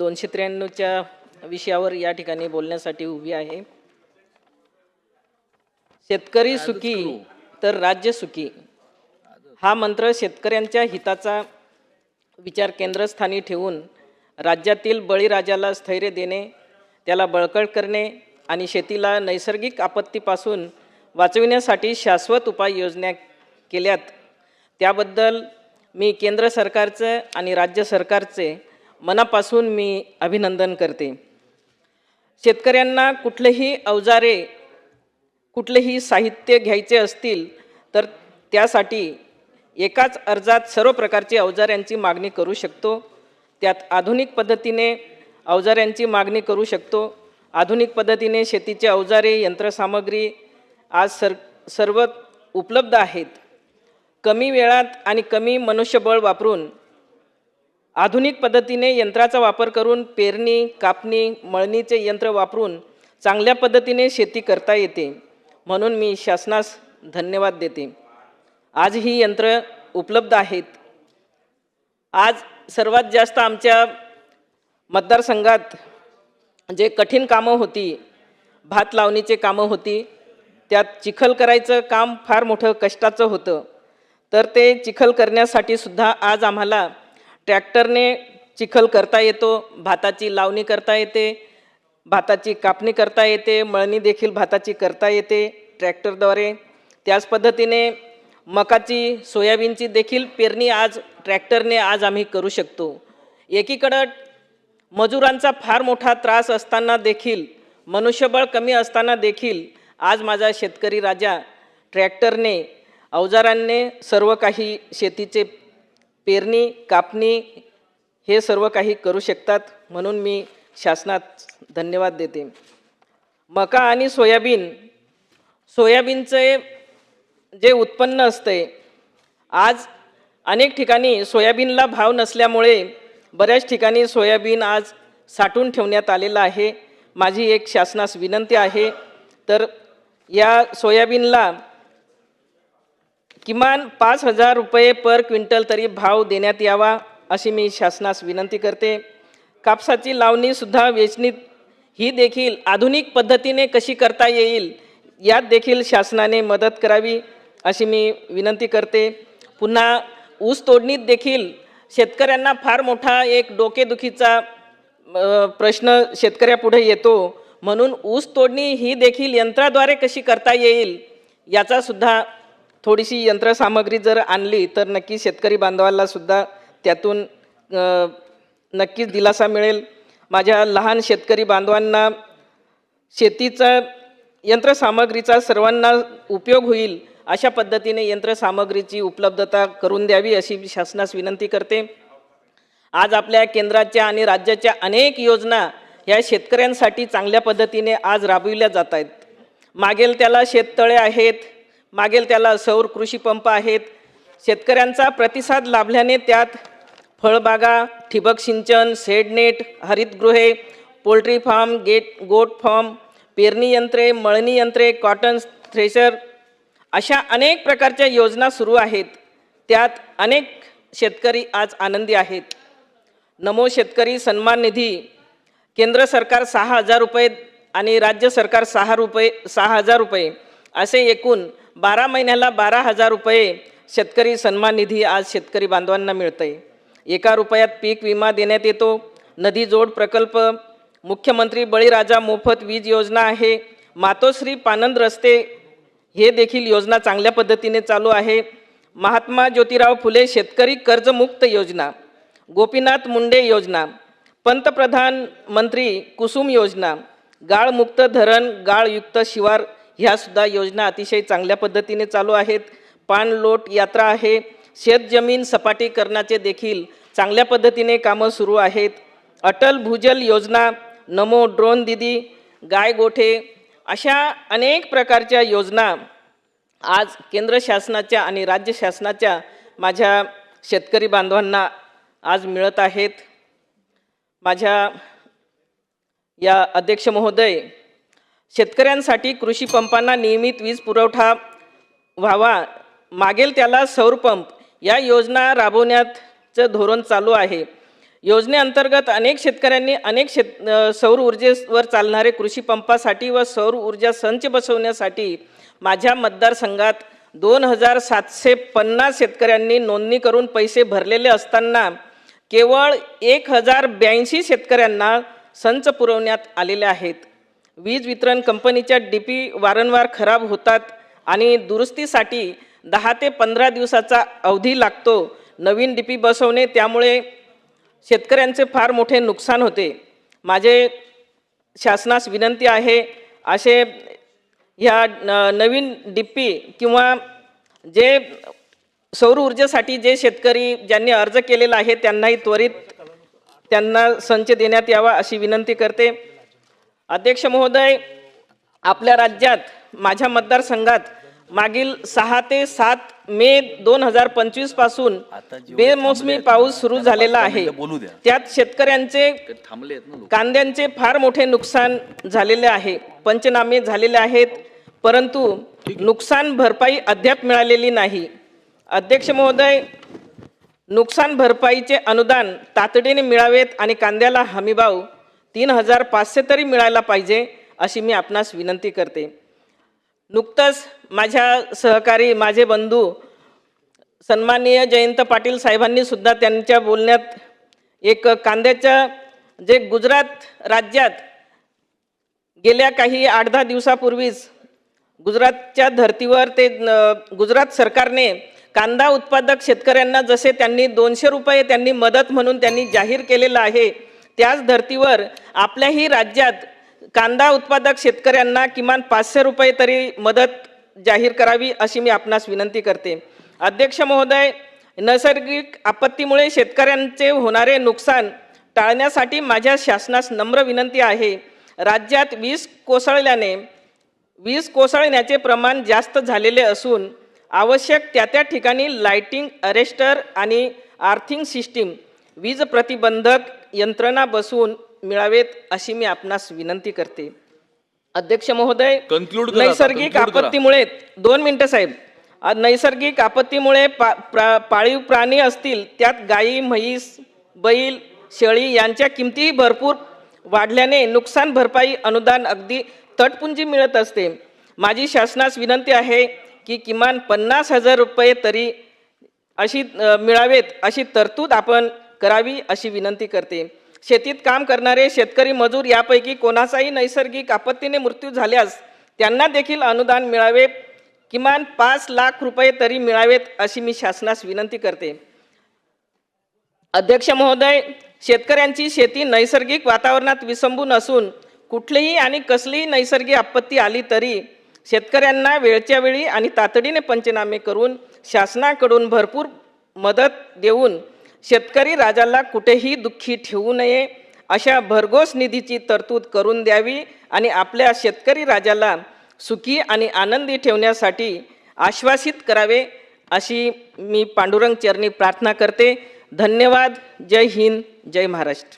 दोनशे त्र्याण्णवच्या विषयावर या ठिकाणी बोलण्यासाठी उभी आहे. शेतकरी सुखी तर राज्य सुखी. हा मंत्र शेतकऱ्यांच्या हिताचा विचार केंद्रस्थानी ठेवून राज्यातील बळीराजाला स्थैर्य देणे त्याला बळकट करणे आणि शेतीला नैसर्गिक आपत्तीपासून वाचविण्यासाठी शाश्वत उपाययोजना केल्यात. त्याबद्दल मी केंद्र सरकारचं आणि राज्य सरकारचे मनापासून मी अभिनंदन करते. शेतकऱ्यांना कुठलेही अवजारे कुठलेही साहित्य घ्यायचे असतील तर त्यासाठी एकाच अर्जात सर्व प्रकारची अवजाऱ्यांची मागणी करू शकतो. त्यात आधुनिक पद्धतीने अवजाऱ्यांची मागणी करू शकतो. आधुनिक पद्धतीने शेतीचे अवजारे यंत्रसामग्री आज सर सर्व उपलब्ध आहेत. कमी वेळात आणि कमी मनुष्यबळ वापरून आधुनिक पद्धतीने यंत्राचा वापर करून पेरणी कापणी मळणीचे यंत्र वापरून चांगल्या पद्धतीने शेती करता येते. म्हणून मी शासनास धन्यवाद देते. आज ही यंत्र उपलब्ध आहेत. आज सर्वात जास्त आमच्या मतदारसंघात जे कठीण कामं होती भात लावणीचे कामं होती त्यात चिखल करायचं काम फार मोठं कष्टाचं होतं. तर ते चिखल करण्यासाठी सुद्धा आज आम्हाला ट्रॅक्टरने चिखल करता येतो भाताची लावणी करता येते भाताची कापणी करता येते मळणी देखील भाताची करता येते ट्रॅक्टरद्वारे. त्याच पद्धतीने मकाची सोयाबीनची देखील पेरणी आज ट्रॅक्टरने आज आम्ही करू शकतो. एकीकडं मजुरांचा फार मोठा त्रास असताना देखील मनुष्यबळ कमी असताना देखील आज माझा शेतकरी राजा ट्रॅक्टरने अवजारांनी सर्व काही शेतीचे पेरणी कापणी हे सर्व काही करू शकतात म्हणून मी शासनात धन्यवाद देते. मका आणि सोयाबीन सोयाबीनचे जे उत्पन्न असते आज अनेक ठिकाणी सोयाबीनला भाव नसल्यामुळे बऱ्याच ठिकाणी सोयाबीन आज साठवून ठेवण्यात आलेलं आहे. माझी एक शासनास विनंती आहे तर या सोयाबीनला किमान पाच हजार रुपये पर क्विंटल तरी भाव देण्यात यावा अशी मी शासनास विनंती करते. कापसाची लावणीसुद्धा वेचणीत ही देखील आधुनिक पद्धतीने कशी करता येईल यात देखील शासनाने मदत करावी अशी मी विनंती करते. पुन्हा ऊस तोडणीत देखील शेतकऱ्यांना फार मोठा एक डोकेदुखीचा प्रश्न शेतकऱ्यापुढे येतो. म्हणून ऊस तोडणी ही देखील यंत्राद्वारे कशी करता येईल याचासुद्धा थोडीशी यंत्रसामग्री जर आणली तर नक्की शेतकरी बांधवाला सुद्धा त्यातून नक्कीच दिलासा मिळेल. माझ्या लहान शेतकरी बांधवांना शेतीचा यंत्रसामग्रीचा सर्वांना उपयोग होईल अशा पद्धतीने यंत्रसामग्रीची उपलब्धता करून द्यावी अशी शासनास विनंती करते. आज आपल्या केंद्राच्या आणि राज्याच्या अनेक योजना ह्या शेतकऱ्यांसाठी चांगल्या पद्धतीने आज राबविल्या जात आहेत. मागेल त्याला शेततळे आहेत मागेल त्याला सौर कृषी पंप आहेत. शेतकऱ्यांचा प्रतिसाद लाभल्याने त्यात फळबागा ठिबक सिंचन सेडनेट हरितगृहे पोल्ट्री फार्म गेट गोट फार्म पेरणी यंत्रे मळणी यंत्रे कॉटन थ्रेशर अशा अनेक प्रकारच्या योजना सुरू आहेत. त्यात अनेक शेतकरी आज आनंदी आहेत. नमो शेतकरी सन्मान निधी केंद्र सरकार सहा हजार रुपये आणि राज्य सरकार सहा रुपये सहा हजार रुपये असे एकूण बारा महिन्याला बारा हजार रुपये शेतकरी सन्मान निधी आज शेतकरी बांधवांना मिळतं आहे एका रुपयात पीक विमा देण्यात येतो. नदी जोड प्रकल्प मुख्यमंत्री बळीराजा मोफत वीज योजना आहे. मातोश्री पानंद रस्ते हे देखील योजना चांगल्या पद्धतीने चालू आहे. महात्मा ज्योतिराव फुले शेतकरी कर्जमुक्त योजना गोपीनाथ मुंडे योजना पंतप्रधान मंत्री कुसुम योजना गाळमुक्त धरण गाळयुक्त शिवार ह्यासुद्धा योजना अतिशय चांगल्या पद्धतीने चालू आहेत. पाणलोट यात्रा आहे. शेतजमीन सपाटीकरणाचे देखील चांगल्या पद्धतीने कामं सुरू आहेत. अटल भूजल योजना नमो ड्रोन दिदी गाय गोठे अशा अनेक प्रकारच्या योजना आज केंद्र शासनाच्या आणि राज्य शासनाच्या माझ्या शेतकरी बांधवांना आज मिळत आहेत. माझ्या या अध्यक्ष महोदय शेतकऱ्यांसाठी कृषी पंपांना नियमित वीज पुरवठा व्हावा. मागेल त्याला सौर पंप या योजना राबवण्याचं धोरण चालू आहे. योजनेअंतर्गत अनेक शेतकऱ्यांनी अनेक शेत सौर ऊर्जेवर चालणारे कृषी पंपासाठी व सौर ऊर्जा संच बसवण्यासाठी माझ्या मतदारसंघात दोन हजार सातशे पन्नास शेतकऱ्यांनी नोंदणी करून पैसे भरलेले असताना केवळ एक हजार ब्याऐंशी शेतकऱ्यांना संच पुरवण्यात आलेले आहेत. वीज वितरण कंपनीच्या डी पी वारंवार खराब होतात आणि दुरुस्तीसाठी दहा ते पंधरा दिवसाचा अवधी लागतो. नवीन डी पी बसवणे त्यामुळे शेतकऱ्यांचे फार मोठे नुकसान होते. माझे शासनास विनंती आहे असे ह्या नवीन डी पी किंवा जे सौर ऊर्जेसाठी जे शेतकरी ज्यांनी अर्ज केलेला आहे त्यांनाही त्वरित त्यांना संच देण्यात यावा अशी विनंती करते. अध्यक्ष महोदय आपल्या राज्यात माझ्या मतदारसंघात मागील सहा ते सात मे दोन हजार पंचवीसपासून बेमोसमी पाऊस सुरू झालेला आहे. त्यात शेतकऱ्यांचे कांद्यांचे फार मोठे नुकसान झालेले आहे. पंचनामे झालेले आहेत परंतु नुकसान भरपाई अद्याप मिळालेली नाही. अध्यक्ष महोदय नुकसान भरपाईचे अनुदान तातडीने मिळावेत आणि कांद्याला हमीभाव तीन हजार पाचशे तरी मिळायला पाहिजे अशी मी आपणास विनंती करते. नुकतंच माझ्या सहकारी माझे बंधू सन्माननीय जयंत पाटील साहेबांनी सुद्धा त्यांच्या बोलण्यात एक कांद्याच्या जे गुजरात राज्यात गेल्या काही आठ दहा दिवसापूर्वीच गुजरातच्या धर्तीवर ते गुजरात सरकारने कांदा उत्पादक शेतकऱ्यांना जसे त्यांनी दोनशे रुपये त्यांनी मदत म्हणून त्यांनी जाहीर केलेलं आहे त्याच धर्तीवर आपल्याही राज्यात कांदा उत्पादक शेतकऱ्यांना किमान पाचशे रुपये तरी मदत जाहीर करावी अशी मी आपणास विनंती करते. अध्यक्ष महोदय नैसर्गिक आपत्तीमुळे शेतकऱ्यांचे होणारे नुकसान टाळण्यासाठी माझ्या शासनास नम्र विनंती आहे. राज्यात वीज कोसळल्याने वीज कोसळण्याचे प्रमाण जास्त झालेले असून आवश्यक त्या त्या ठिकाणी लाइटिंग अरेस्टर आणि आर्थिंग सिस्टीम वीज प्रतिबंधक यंत्रणा बसवून मिळावेत अशी मी आपणास विनंती करते. अध्यक्ष महोदय नैसर्गिक. आपत्तीमुळे दोन मिनिटं साहेब. नैसर्गिक आपत्तीमुळे पा प्रा पाळीव प्राणी असतील त्यात गायी म्हैस बैल शेळी यांच्या किमतीही भरपूर वाढल्याने नुकसान भरपाई अनुदान अगदी तटपुंजी मिळत असते. माझी शासनास विनंती आहे की किमान पन्नास हजार रुपये तरी अशी मिळावेत अशी तरतूद आपण करावी अशी विनंती करते. शेतीत काम करणारे शेतकरी मजूर यापैकी कोणाचाही नैसर्गिक आपत्तीने मृत्यू झाल्यास त्यांना देखील अनुदान मिळावे किमान पाच लाख रुपये तरी मिळावेत अशी मी शासनास विनंती करते. अध्यक्ष महोदय शेतकऱ्यांची शेती नैसर्गिक वातावरणात विसंबून असून कुठलीही आणि कसलीही नैसर्गिक आपत्ती आली तरी शेतकऱ्यांना वेळच्या वेळी आणि तातडीने पंचनामे करून शासनाकडून भरपूर मदत देऊन शेतकरी राजाला कुठेही दुःखी ठेवू नये. अशा भरघोस निधीची तरतूद करून द्यावी आणि आपल्या शेतकरी राजाला सुखी आणि आनंदी ठेवण्यासाठी आश्वासित करावे अशी मी पांडुरंग चरणी प्रार्थना करते. धन्यवाद. जय हिंद. जय महाराष्ट्र.